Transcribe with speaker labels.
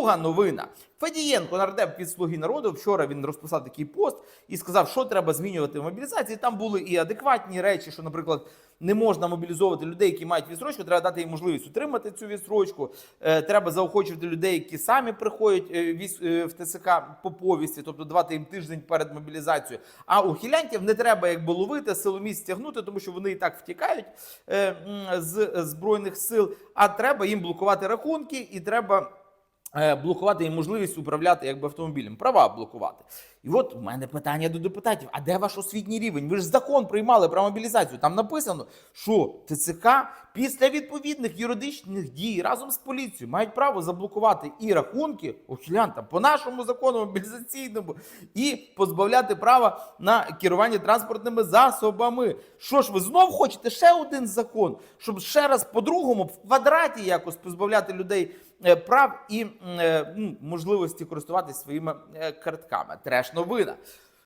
Speaker 1: Друга новина. Федієнко, нардеп від Слуги народу. Вчора він розписав такий пост і сказав, що треба змінювати в мобілізації. Там були і адекватні речі, що, наприклад, не можна мобілізовувати людей, які мають відстрочку. Треба дати їм можливість утримати цю відстрочку. Е, Треба заохочувати людей, які самі приходять е, е, в ТСК по повісті, тобто давати їм тиждень перед мобілізацією. А ухилянтів не треба якби ловити, силоміць тягнути, тому що вони і так втікають з збройних сил. А треба їм блокувати рахунки, і треба. Е, Блокувати їм можливість управляти якби автомобілем, права блокувати. І от у мене питання до депутатів: а де ваш освітній рівень? Ви ж закон приймали про мобілізацію. Там написано, що ТЦК після відповідних юридичних дій разом з поліцією мають право заблокувати і рахунки ухилянтам по нашому закону мобілізаційному, і позбавляти права на керування транспортними засобами. Що ж, ви знов хочете ще один закон, щоб ще раз по-другому в квадраті якось позбавляти людей е, прав і можливості користуватися своїми е, картками. Треш новина.